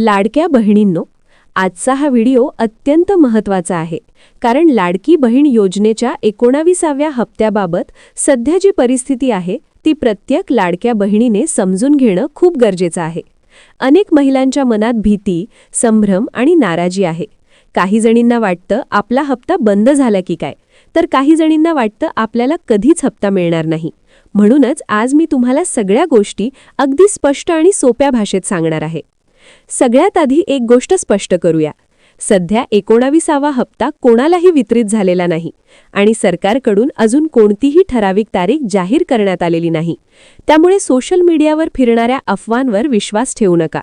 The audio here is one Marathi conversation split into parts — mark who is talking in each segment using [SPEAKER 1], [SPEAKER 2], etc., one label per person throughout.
[SPEAKER 1] लाडक्या बहिणींनो आजचा हा व्हिडिओ अत्यंत महत्त्वाचा आहे. कारण लाडकी बहीण योजनेच्या एकोणाविसाव्या हप्त्याबाबत सध्या जी परिस्थिती आहे ती प्रत्येक लाडक्या बहिणीने समजून घेणं खूप गरजेचं आहे. अनेक महिलांच्या मनात भीती संभ्रम आणि नाराजी आहे. काही जणींना वाटतं आपला हप्ता बंद झाला की काय? तर काही जणींना वाटतं आपल्याला कधीच हप्ता मिळणार नाही. म्हणूनच आज मी तुम्हाला सगळ्या गोष्टी अगदी स्पष्ट आणि सोप्या भाषेत सांगणार आहे. सगळ्यात आधी एक गोष्ट स्पष्ट करूया. सध्या एकोणाविसावा हप्ता कोणालाही वितरित झालेला नाही आणि सरकारकडून अजून कोणतीही ठराविक तारीख जाहीर करण्यात आलेली नाही. त्यामुळे सोशल मीडियावर फिरणाऱ्या अफवांवर विश्वास ठेवू नका.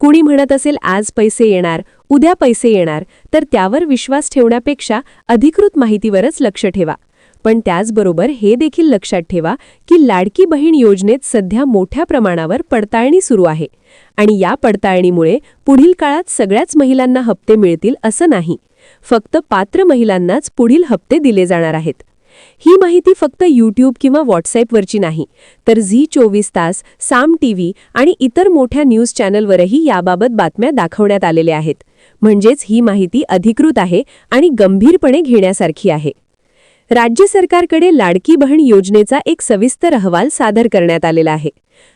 [SPEAKER 1] कुणी म्हणत असेल आज पैसे येणार उद्या पैसे येणार तर त्यावर विश्वास ठेवण्यापेक्षा अधिकृत माहितीवरच लक्ष ठेवा. पण त्याचबरोबर हे देखील लक्षात ठेवा की लाडकी बहीण योजनेत सध्या मोठ्या प्रमाणावर पडताळणी सुरू आहे. आणि या पडताळणीमुळे पुढील काळात सगळ्याच महिलांना हप्ते मिळतील असं नाही. फक्त पात्र महिलांनाच पुढील हप्ते दिले जाणार आहेत. ही माहिती फक्त यूट्यूब किंवा व्हॉट्सॲपवरची नाही तर झी चोवीस तास साम टीव्ही आणि इतर मोठ्या न्यूज चॅनलवरही याबाबत बातम्या दाखवण्यात आलेल्या आहेत. म्हणजेच ही माहिती अधिकृत आहे आणि गंभीरपणे घेण्यासारखी आहे. राज्य सरकारकडे लाडकी बहीण योजनेचा एक सविस्तर अहवाल सादर करण्यात आलेला आहे.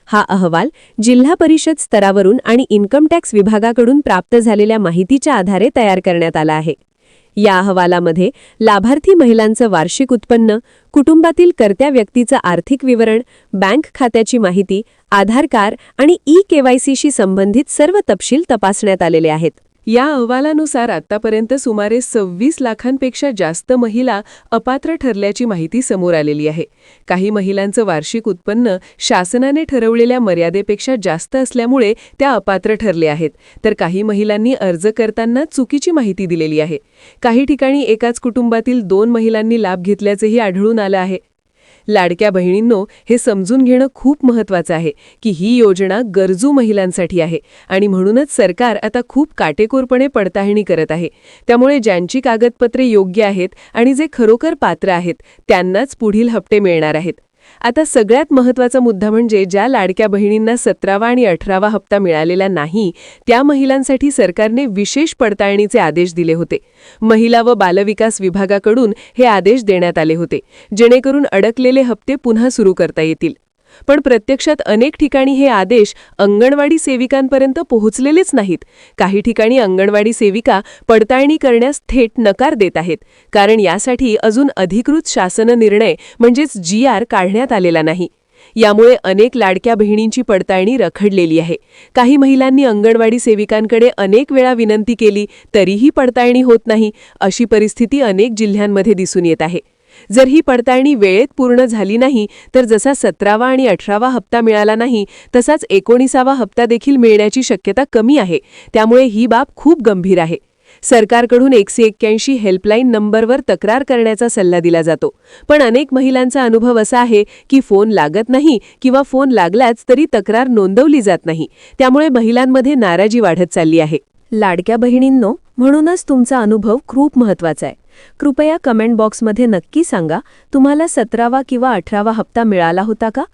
[SPEAKER 1] हा अहवाल जिल्हा परिषद स्तरावरून आणि इन्कम टॅक्स विभागाकडून प्राप्त झालेल्या माहितीच्या आधारे तयार करण्यात आला आहे. या अहवालामध्ये लाभार्थी महिलांचं वार्षिक उत्पन्न कुटुंबातील कर्त्या व्यक्तीचं आर्थिक विवरण बँक खात्याची माहिती आधार कार्ड आणि ई केवायसीशी संबंधित सर्व तपशील तपासण्यात आलेले आहेत.
[SPEAKER 2] या अहवालानुसार आतापर्यंत सुमारे सव्वीस लाखांपेक्षा जास्त महिला अपात्र ठरल्याची माहिती समोर आलेली आहे. काही महिलांचं वार्षिक उत्पन्न शासनाने ठरवलेल्या मर्यादेपेक्षा जास्त असल्यामुळे त्या अपात्र ठरले आहेत. तर काही महिलांनी अर्ज करताना चुकीची माहिती दिलेली आहे. काही ठिकाणी एकाच कुटुंबातील दोन महिलांनी लाभ घेतल्याचेही आढळून आलं आहे. लाडक्या बहिणींनो हे समजून घेणं खूप महत्वाचं आहे की ही योजना गरजू महिलांसाठी आहे आणि म्हणूनच सरकार आता खूप काटेकोरपणे पडताळणी करत आहे. त्यामुळे ज्यांची कागदपत्रे योग्य आहेत आणि जे खरोखर पात्र आहेत त्यांनाच पुढील हप्ते मिळणार आहेत. आता सगळ्यात महत्त्वाचा मुद्दा म्हणजे ज्या लाडक्या बहिणींना सतरावा आणि अठरावा हप्ता मिळालेला नाही त्या महिलांसाठी सरकारने विशेष पडताळणीचे आदेश दिले होते. महिला व बालविकास विभागाकडून हे आदेश देण्यात आले होते जेणेकरून अडकलेले हप्ते पुन्हा सुरू करता येतील. पण प्रत्यक्षात अनेक ठिकाणी हे आदेश अंगणवाडी सेविकांपर्यंत पोहोचलेलेच नाहीत. काही ठिकाणी अंगणवाडी सेविका पडताळणी करण्यास थेट नकार देत आहेत. कारण यासाठी अजून अधिकृत शासन निर्णय म्हणजेच जी आर काढण्यात आलेला नाही. यामुळे अनेक लाडक्या बहिणींची पडताळणी रखडलेली आहे. काही महिलांनी अंगणवाडी सेविकांकडे अनेक वेळा विनंती केली तरीही पडताळणी होत नाही अशी परिस्थिती अनेक जिल्ह्यांमध्ये दिसून येत आहे. जर ही पडताळणी वेळेत पूर्ण झाली नाही तर जसा सतरावा आणि अठरावा हप्ता मिळाला नाही तसाच एकोणीसावा हप्ता देखील मिळण्याची शक्यता कमी आहे. त्यामुळे ही बाब खूप गंभीर आहे. सरकारकडून एकशे एक्क्याऐंशी हेल्पलाईन नंबरवर तक्रार करण्याचा सल्ला दिला जातो. पण अनेक महिलांचा अनुभव असा आहे की फोन लागत नाही किंवा फोन लागलाच तरी तक्रार नोंदवली जात नाही. त्यामुळे महिलांमध्ये नाराजी वाढत चालली आहे.
[SPEAKER 1] लाडक्या बहिणींनो म्हणूनच तुमचा अनुभव खूप महत्त्वाचा आहे. कृपया कमेंट बॉक्समध्ये नक्की सांगा तुम्हाला सतरावा किंवा अठरावा हप्ता मिळाला होता का?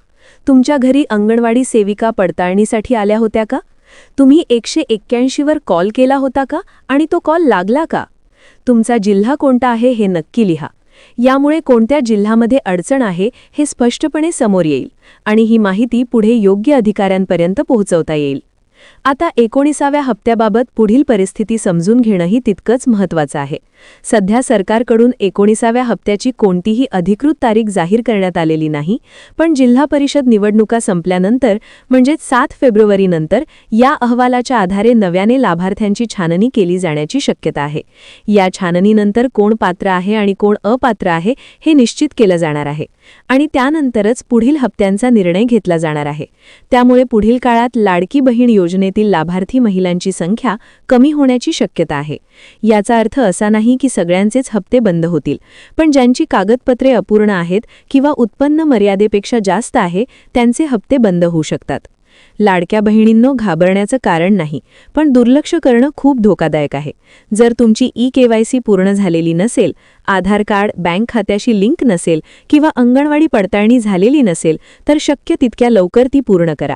[SPEAKER 1] तुमच्या घरी अंगणवाडी सेविका पडताळणीसाठी आल्या होत्या का? तुम्ही एकशे एक्क्याऐंशीवर कॉल केला होता का? आणि तो कॉल लागला का? तुमचा जिल्हा कोणता आहे हे नक्की लिहा. यामुळे कोणत्या जिल्ह्यामध्ये अडचण आहे हे स्पष्टपणे समोर येईल आणि ही माहिती पुढे योग्य अधिकाऱ्यांपर्यंत पोहोचवता येईल. आता एकोणीसाव्या हप्त्याबाबत पुढील परिस्थिती समजून घेणंही तितकंच महत्वाचं आहे. सध्या सरकारकडून एकोणीसाव्या हप्त्याची कोणतीही अधिकृत तारीख जाहीर करण्यात आलेली नाही पण जिल्हा परिषद निवडणुका संपल्यानंतर म्हणजेच सात फेब्रुवारीनंतर या अहवालाच्या आधारे नव्याने लाभार्थ्यांची छाननी केली जाण्याची शक्यता आहे. या छाननीनंतर कोण पात्र आहे आणि कोण अपात्र आहे हे निश्चित केलं जाणार आहे आणि त्यानंतरच पुढील हप्त्यांचा निर्णय घेतला जाणार आहे. त्यामुळे पुढील काळात लाडकी बहीण योजना योजनेतील लाभार्थी महिलांची संख्या कमी होण्याची शक्यता आहे. याचा अर्थ असा नाही की सगळ्यांचेच हप्ते बंद होतील पण ज्यांची कागदपत्रे अपूर्ण आहेत किंवा उत्पन्न मर्यादेपेक्षा जास्त आहे त्यांचे हप्ते बंद होऊ शकतात. लाडक्या बहिणींनो घाबरण्याचं कारण नाही पण दुर्लक्ष करणं खूप धोकादायक आहे. जर तुमची ई केवायसी पूर्ण झालेली नसेल आधार कार्ड बँक खात्याशी लिंक नसेल किंवा अंगणवाडी पडताळणी झालेली नसेल तर शक्य तितक्या लवकर ती पूर्ण करा.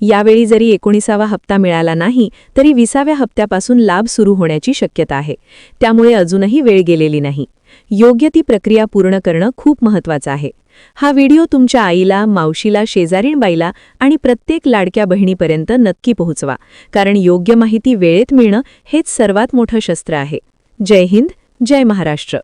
[SPEAKER 1] यावेळी जरी एकोणीसावा हप्ता मिळाला नाही तरी विसाव्या हप्त्यापासून लाभ सुरू होण्याची शक्यता आहे. त्यामुळे अजूनही वेळ गेलेली नाही. योग्य ती प्रक्रिया पूर्ण करणं खूप महत्वाचं आहे. हा व्हिडिओ तुमच्या आईला मावशीला शेजारीणबाईला आणि प्रत्येक लाडक्या बहिणीपर्यंत नक्की पोहोचवा कारण योग्य माहिती वेळेत मिळणं हेच सर्वात मोठं शस्त्र आहे. जय हिंद जय महाराष्ट्र.